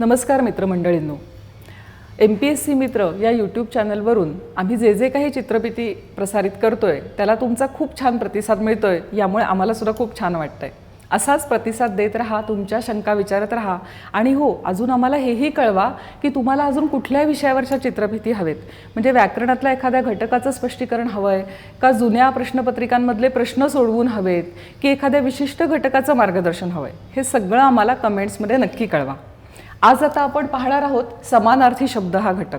नमस्कार मित्रमंडळींनो. M P S C मित्र या यूट्यूब चॅनलवरून आम्ही जे जे काही चित्रपिती प्रसारित करतो आहे त्याला तुमचा खूप छान प्रतिसाद मिळतो आहे यामुळे आम्हाला सुद्धा खूप छान वाटतं आहे असाच प्रतिसाद देत राहा तुमच्या शंका विचारत राहा. आणि हो अजून आम्हाला हेही कळवा की तुम्हाला अजून कुठल्या विषयावरच्या चित्रफिती हवेत. म्हणजे व्याकरणातल्या एखाद्या घटकाचं स्पष्टीकरण हवं आहे का जुन्या प्रश्नपत्रिकांमधले प्रश्न सोडवून हवेत की एखाद्या विशिष्ट घटकाचं मार्गदर्शन हवं आहे हे सगळं आम्हाला कमेंट्समध्ये नक्की कळवा. आज आता आपण पाहणार आहोत समानार्थी शब्द हा घटक.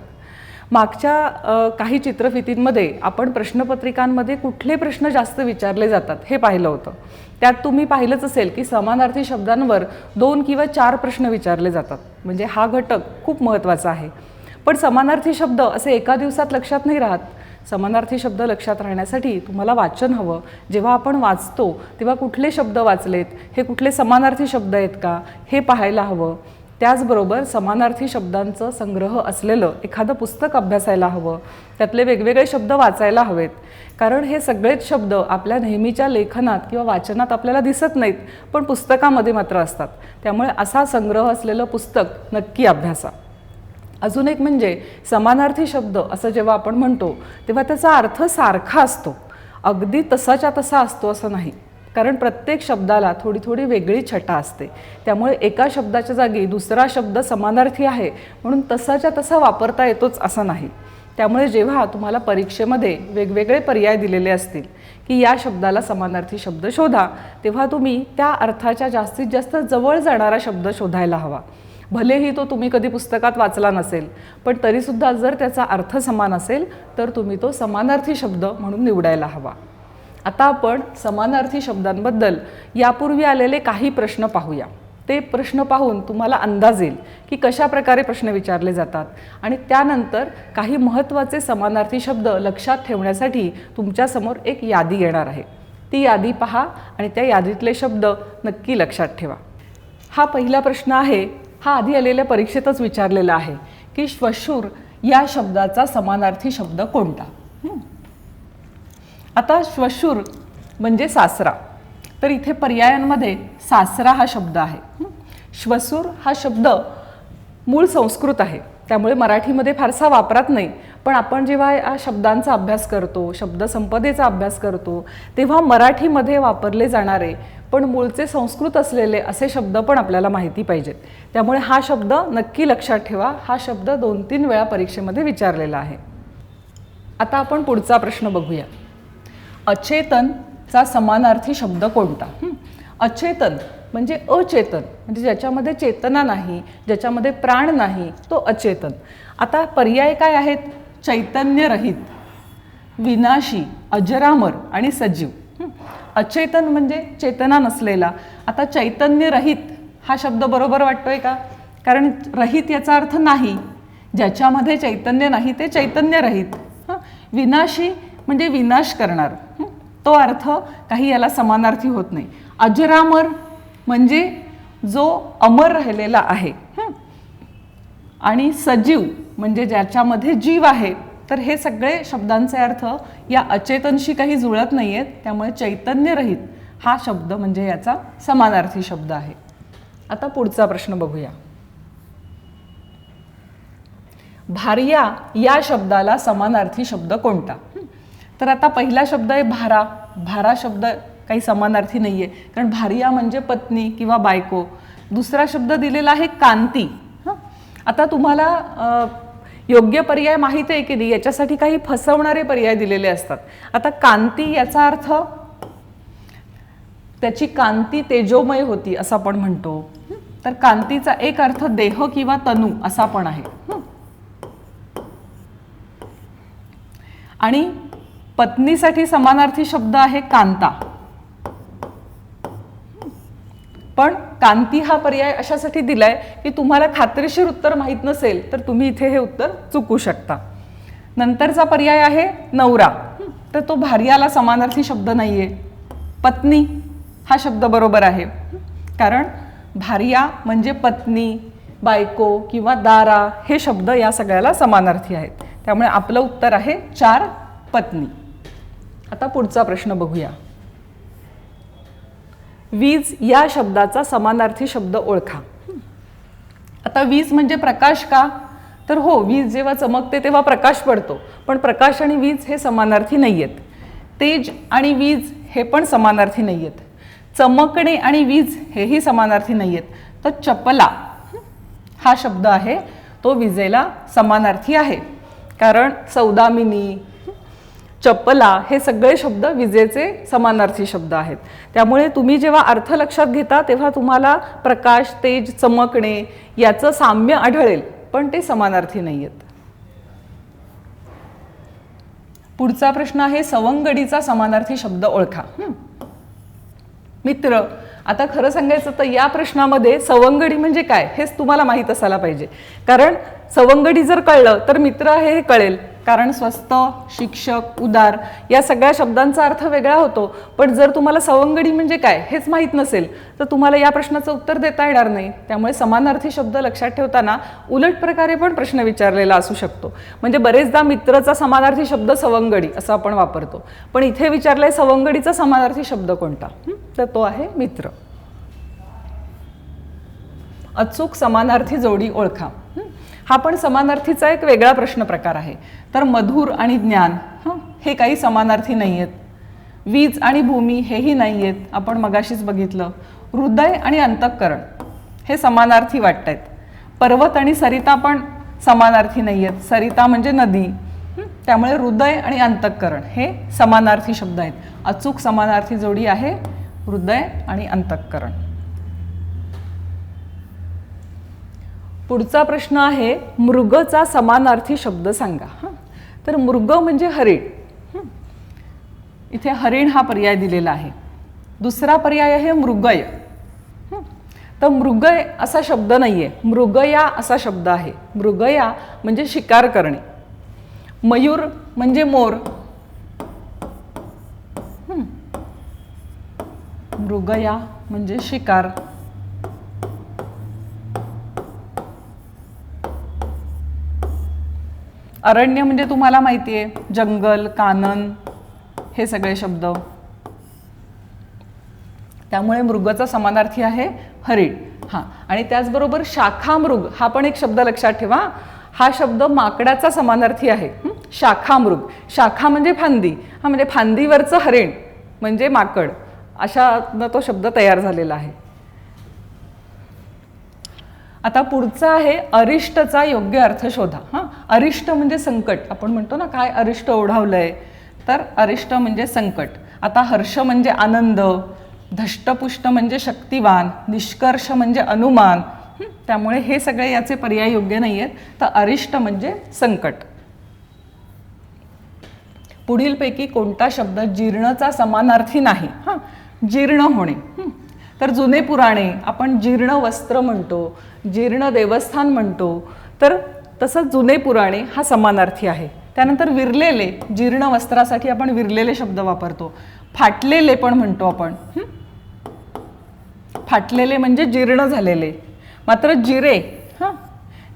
मागच्या काही चित्रफितींमध्ये आपण प्रश्नपत्रिकांमध्ये कुठले प्रश्न जास्त विचारले जातात हे पाहिलं होतं. त्यात तुम्ही पाहिलंच असेल की समानार्थी शब्दांवर दोन किंवा चार प्रश्न विचारले जातात. म्हणजे हा घटक खूप महत्त्वाचा आहे. पण समानार्थी शब्द असे एका दिवसात लक्षात नाही राहत. समानार्थी शब्द लक्षात राहण्यासाठी तुम्हाला वाचन हवं. जेव्हा आपण वाचतो तेव्हा कुठले शब्द वाचलेत? हे कुठले समानार्थी शब्द आहेत का? हे पाहायला हवं. त्याचबरोबर समानार्थी शब्दांचं संग्रह असलेलं एखादं पुस्तक अभ्यासायला हवं त्यातले वेगवेगळे शब्द वाचायला हवेत. कारण हे सगळेच शब्द आपल्या नेहमीच्या लेखनात किंवा वाचनात आपल्याला दिसत नाहीत पण पुस्तकामध्ये मात्र असतात. त्यामुळे असा संग्रह असलेलं पुस्तक नक्की अभ्यासा. अजून एक म्हणजे समानार्थी शब्द असं जेव्हा आपण म्हणतो तेव्हा त्याचा अर्थ सारखा असतो. अगदी तसाच्या तसा असतो असं नाही. कारण प्रत्येक शब्दाला थोडी थोडी वेगळी छटा असते. त्यामुळे एका शब्दाच्या जागी दुसरा शब्द समानार्थी आहे म्हणून तसाच्या तसा वापरता येतोच असं नाही. त्यामुळे जेव्हा तुम्हाला परीक्षेमध्ये वेगवेगळे पर्याय दिलेले असतील की या शब्दाला समानार्थी शब्द शोधा तेव्हा तुम्ही त्या अर्थाच्या जास्तीत जास्त जवळ जाणारा शब्द शोधायला हवा. भलेही तो तुम्ही कधी पुस्तकात वाचला नसेल पण तरीसुद्धा जर त्याचा अर्थ समान असेल तर तुम्ही तो समानार्थी शब्द म्हणून निवडायला हवा. आता आपण समानार्थी शब्दांबद्दल यापूर्वी आलेले काही प्रश्न पाहूया. ते प्रश्न पाहून तुम्हाला अंदाज येईल की कशा प्रकारे प्रश्न विचारले जातात आणि त्यानंतर काही महत्त्वाचे समानार्थी शब्द लक्षात ठेवण्यासाठी तुमच्यासमोर एक यादी येणार आहे. ती यादी पहा आणि त्या यादीतले शब्द नक्की लक्षात ठेवा. हा पहिला प्रश्न आहे. हा आधी आलेल्या परीक्षेतच विचारलेला आहे की श्वशूर या शब्दाचा समानार्थी शब्द कोणता? आता श्वशूर म्हणजे सासरा. तर इथे पर्यायांमध्ये सासरा हा शब्द आहे. श्वसूर हा शब्द मूळ संस्कृत आहे. त्यामुळे मराठीमध्ये फारसा वापरात नाही. पण आपण जेव्हा या शब्दांचा अभ्यास करतो शब्दसंपदेचा अभ्यास करतो तेव्हा मराठीमध्ये वापरले जाणारे पण मूळचे संस्कृत असलेले असे शब्द पण आपल्याला माहिती पाहिजेत. त्यामुळे हा शब्द नक्की लक्षात ठेवा. हा शब्द दोन तीन वेळा परीक्षेमध्ये विचारलेला आहे. आता आपण पुढचा प्रश्न बघूया. अचेतनचा समानार्थी शब्द कोणता? अचेतन म्हणजे अचेतन म्हणजे ज्याच्यामध्ये चेतना नाही ज्याच्यामध्ये प्राण नाही तो अचेतन. आता पर्याय काय आहेत? चैतन्यरहित विनाशी अजरामर आणि सजीव. अचेतन म्हणजे चेतना नसलेला. आता चैतन्यरहित हा शब्द बरोबर वाटतोय का? कारण रहित याचा अर्थ नाही. ज्याच्यामध्ये चैतन्य नाही ते चैतन्यरहित. हां? विनाशी म्हणजे विनाश करणार. तो अर्थ काही याला समानार्थी होत नाही. अजरामर म्हणजे जो अमर राहिलेला आहे आणि सजीव म्हणजे ज्याच्यामध्ये जीव आहे तर हे सगळे शब्दांचे अर्थ या अचेतनशी काही जुळत नाही आहेत त्यामुळे चैतन्यरहित हा शब्द म्हणजे याचा समानार्थी शब्द आहे. आता पुढचा प्रश्न बघूया. भार्या या शब्दाला समानार्थी शब्द कोणता? तर आता पहिला शब्द आहे भारा. भारा शब्द काही समानार्थी नाही आहे कारण भारिया म्हणजे पत्नी किंवा बायको. दुसरा शब्द दिलेला आहे कांती. हां? आता तुम्हाला योग्य पर्याय माहीत आहे की नाही? याच्यासाठी काही फसवणारे पर्याय दिलेले असतात. आता कांती याचा अर्थ त्याची कांती तेजोमय होती असं आपण म्हणतो. तर कांतीचा एक अर्थ देह किंवा तनू असा पण आहे. आणि पत्नीसाठी समानार्थी शब्द आहे कांता. पण कांती हा पर्याय अशासाठी दिलाय की तुम्हाला खात्रीशीर उत्तर माहीत नसेल तर तुम्ही इथे हे उत्तर चुकू शकता. नंतरचा पर्याय आहे नवरा. तर तो भार्याला समानार्थी शब्द नाहीये. पत्नी हा शब्द बरोबर आहे. कारण भार्या म्हणजे पत्नी बायको किंवा दारा हे शब्द या सगळ्याला समानार्थी आहेत. त्यामुळे आपलं उत्तर आहे चार पत्नी. आता पुढचा प्रश्न बघूया. वीज या शब्दाचा समानार्थी शब्द ओळखा. आता वीज म्हणजे प्रकाश का? तर हो वीज जेव्हा चमकते तेव्हा प्रकाश पडतो पण प्रकाश आणि वीज हे समानार्थी नाही आहेत तेज आणि वीज हे पण समानार्थी नाही आहेत चमकणे आणि वीज हेही समानार्थी नाही आहेत तर चपला हा शब्द आहे तो विजेला समानार्थी आहे. कारण सौदामिनी चपला हे सगळे शब्द विजेचे समानार्थी शब्द आहेत. त्यामुळे तुम्ही जेव्हा अर्थ लक्षात घेता तेव्हा तुम्हाला प्रकाश तेज चमकणे याचं साम्य आढळेल पण ते समानार्थी नाही आहेत पुढचा प्रश्न आहे सवंगडीचा समानार्थी शब्द ओळखा. मित्र आता खरं सांगायचं तर या प्रश्नामध्ये सवंगडी म्हणजे काय हेच तुम्हाला माहीत असायला पाहिजे. कारण सवंगडी जर कळलं तर मित्र आहे हे कळेल. कारण स्वस्त शिक्षक उदार या सगळ्या शब्दांचा अर्थ वेगळा होतो. पण जर तुम्हाला सवंगडी म्हणजे काय हेच माहीत नसेल तर तुम्हाला या प्रश्नाचं उत्तर देता येणार नाही. त्यामुळे समानार्थी शब्द लक्षात ठेवताना उलट प्रकारे पण प्रश्न विचारलेला असू शकतो. म्हणजे बरेचदा मित्रचा समानार्थी शब्द सवंगडी असं आपण वापरतो. पण इथे विचारलंय सवंगडीचा समानार्थी शब्द कोणता? तर तो आहे मित्र. अचूक समानार्थी जोडी ओळखा. हा पण समानार्थीचा एक वेगळा प्रश्न प्रकार आहे. तर मधुर आणि ज्ञान हे काही समानार्थी नाही आहेत वीज आणि भूमी हेही नाही आहेत आपण मगाशीच बघितलं. हृदय आणि अंतःकरण हे समानार्थी वाटत आहेत पर्वत आणि सरिता पण समानार्थी नाही आहेत सरिता म्हणजे नदी. त्यामुळे हृदय आणि अंतःकरण हे समानार्थी शब्द आहेत. अचूक समानार्थी जोडी आहे हृदय आणि अंतःकरण. पुढचा प्रश्न आहे मृगचा समानार्थी शब्द सांगा. तर मृग म्हणजे हरिण. इथे हरिण हा पर्याय दिलेला आहे. दुसरा पर्याय आहे मृगय. तर मृगय असा शब्द नाही आहे मृगया असा शब्द आहे. मृगया म्हणजे शिकार करणे. मयूर म्हणजे मोर. मृगया म्हणजे शिकार. अरण्य म्हणजे तुम्हाला माहिती आहे जंगल कानन हे सगळे शब्द. त्यामुळे मृगाचा समानार्थी आहे हरिण हां आणि त्याचबरोबर शाखामृग हा पण एक शब्द लक्षात ठेवा. हा शब्द माकडाचा समानार्थी आहे. शाखामृग. शाखा म्हणजे फांदी. हा म्हणजे फांदीवरचं हरिण म्हणजे माकड. अशा तो शब्द तयार झालेला आहे. आता पुढचा आहे अरिष्टचा योग्य अर्थ शोधा. हां? अरिष्ट म्हणजे संकट. आपण म्हणतो ना काय अरिष्ट ओढावलंय? तर अरिष्ट म्हणजे संकट. आता हर्ष म्हणजे आनंद धष्टपुष्ट म्हणजे शक्तिवान निष्कर्ष म्हणजे अनुमान. त्यामुळे हे सगळे याचे पर्याय योग्य नाही आहेत तर अरिष्ट म्हणजे संकट. पुढीलपैकी कोणता शब्द जीर्णचा समानार्थी नाही? हां? जीर्ण होणे. तर जुने पुराणे आपण जीर्ण वस्त्र म्हणतो जीर्ण देवस्थान म्हणतो तर तसंच जुने पुराणे हा समानार्थी आहे. त्यानंतर विरलेले जीर्ण वस्त्रासाठी आपण विरलेले शब्द वापरतो. फाटलेले पण म्हणतो आपण. फाटलेले म्हणजे जीर्ण झालेले. मात्र जिरे हां?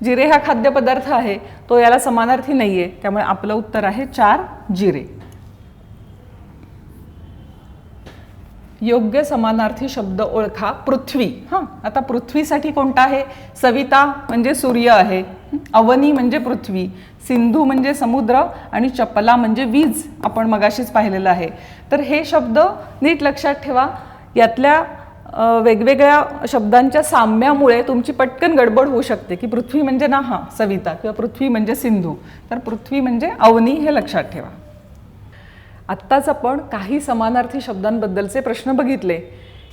जिरे हा खाद्यपदार्थ आहे तो याला समानार्थी नाही आहे त्यामुळे आपलं उत्तर आहे चार जिरे. योग्य समानार्थी शब्द ओळखा. पृथ्वी. हां. आता पृथ्वीसाठी कोणता आहे? सविता म्हणजे सूर्य आहे. अवनी म्हणजे पृथ्वी. सिंधू म्हणजे समुद्र आणि चपला म्हणजे वीज आपण मगाशीच पाहिलेलं आहे. तर हे शब्द नीट लक्षात ठेवा. यातल्या वेगवेगळ्या शब्दांच्या साम्यामुळे तुमची पटकन गडबड होऊ शकते की पृथ्वी म्हणजे ना हां सविता किंवा पृथ्वी म्हणजे सिंधू. तर पृथ्वी म्हणजे अवनी हे लक्षात ठेवा. आत्ताच आपण काही समानार्थी शब्दांबद्दलचे प्रश्न बघितले.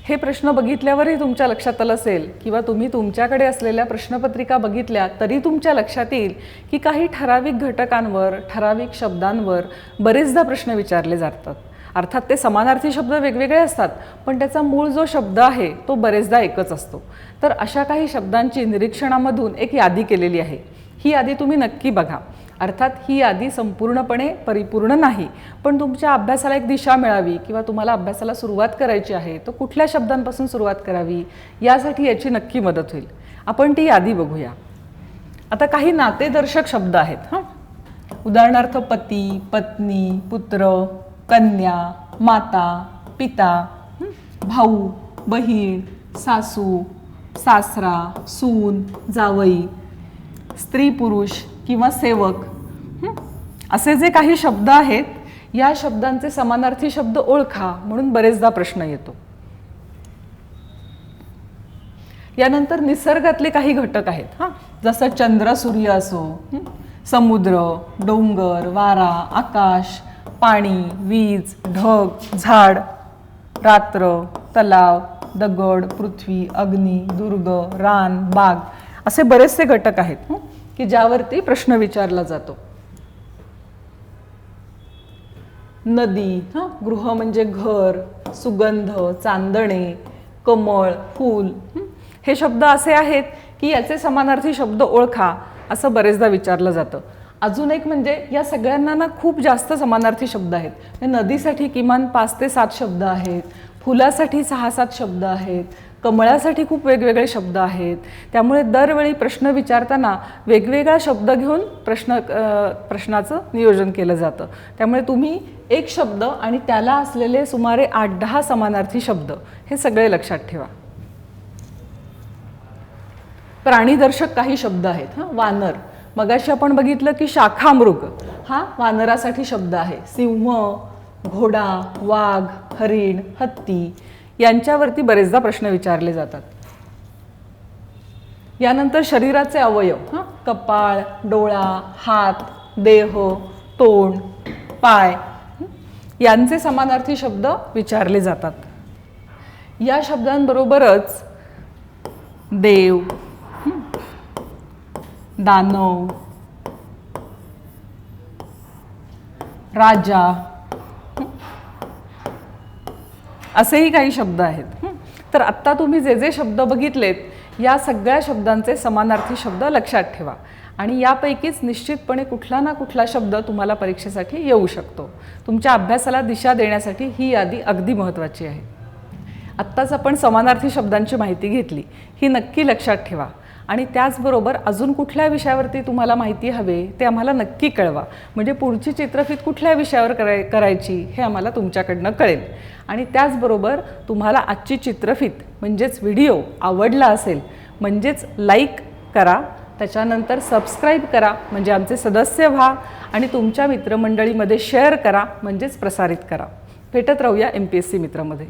हे प्रश्न बघितल्यावरही तुमच्या लक्षात आलं असेल किंवा तुम्ही तुमच्याकडे असलेल्या प्रश्नपत्रिका बघितल्या तरी तुमच्या लक्षात येईल की काही ठराविक घटकांवर ठराविक शब्दांवर बरेचदा प्रश्न विचारले जातात. अर्थात ते समानार्थी शब्द वेगवेगळे असतात पण त्याचा मूळ जो शब्द आहे तो बरेचदा एकच असतो. तर अशा काही शब्दांची निरीक्षणामधून एक यादी केलेली आहे. ही यादी तुम्ही नक्की बघा. अर्थात ही यादी संपूर्णपणे परिपूर्ण नाही. पण तुमच्या अभ्यासाला एक दिशा मिळावी किंवा तुम्हाला अभ्यासाला सुरुवात करायची आहे तर कुठल्या शब्दांपासून सुरुवात करावी यासाठी याची नक्की मदत होईल. आपण ती यादी बघूया. आता काही नातेदर्शक शब्द आहेत हां. उदाहरणार्थ पती पत्नी पुत्र कन्या माता पिता भाऊ बहीण सासू सासरा सून जावई. स्त्री पुरुष किंवा सेवक. असे जे काही शब्द आहेत या शब्दांचे समानार्थी शब्द ओळखा म्हणून बरेचदा प्रश्न येतो. यानंतर निसर्गातले काही घटक आहेत. हां? जसं चंद्र सूर्य असो समुद्र डोंगर वारा आकाश पाणी वीज ढग झाड रात्र तलाव दगड पृथ्वी अग्नी दुर्ग रान बाग असे बरेचसे घटक आहेत. की ज्यावरती प्रश्न विचारला जातो. नदी हं? गृह म्हणजे घर सुगंध चांदणे कमळ फूल हे? शब्द असे आहेत की याचे समानार्थी शब्द ओळखा असं बरेचदा विचारलं जातं. अजून एक म्हणजे या सगळ्यांना ना खूप जास्त समानार्थी शब्द आहेत. म्हणजे नदीसाठी किमान पाच ते सात शब्द आहेत फुलासाठी सहा सात शब्द आहेत कमळासाठी खूप वेगवेगळे शब्द आहेत. त्यामुळे दरवेळी प्रश्न विचारताना वेगवेगळा शब्द घेऊन प्रश्न प्रश्नाचं नियोजन केलं जातं. त्यामुळे तुम्ही एक शब्द आणि त्याला असलेले सुमारे आठ दहा समानार्थी शब्द हे सगळे लक्षात ठेवा. प्राणीदर्शक काही शब्द आहेत हां? वानर. मगाशी आपण बघितलं की शाखामृग हा वानरासाठी शब्द आहे. सिंह घोडा वाघ हरिण हत्ती. यांच्यावरती बरेचदा प्रश्न विचारले जातात. यानंतर शरीराचे अवयव हां? कपाळ डोळा हात देह तोंड पाय यांचे समानार्थी शब्द विचारले जातात. या शब्दांबरोबरच देव दानव राजा हं? असेही काही शब्द आहेत. तर आत्ता तुम्ही जे जे शब्द बघितलेत या सगळ्या शब्दांचे समानार्थी शब्द लक्षात ठेवा. आणि यापैकीच निश्चितपणे कुठला ना कुठला शब्द तुम्हाला परीक्षेसाठी येऊ शकतो. तुमच्या अभ्यासाला दिशा देण्यासाठी ही यादी अगदी महत्त्वाची आहे. आत्ताच आपण समानार्थी शब्दांची माहिती घेतली. ही नक्की लक्षात ठेवा. आणि त्याचबरोबर अजून कुठल्या विषयावरती तुम्हाला माहिती हवे ते आम्हाला नक्की कळवा. म्हणजे पुढची चित्रफित कुठल्या विषयावर कराय करायची हे आम्हाला तुमच्याकडनं कळेल. आणि त्याचबरोबर तुम्हाला आजची चित्रफित म्हणजेच व्हिडिओ आवडला असेल म्हणजेच लाईक करा त्याच्यानंतर सबस्क्राईब करा म्हणजे आमचे सदस्य व्हा आणि तुमच्या मित्रमंडळीमध्ये शेअर करा म्हणजेच प्रसारित करा. भेटत राहूया एम पी एस सी मित्रामध्ये.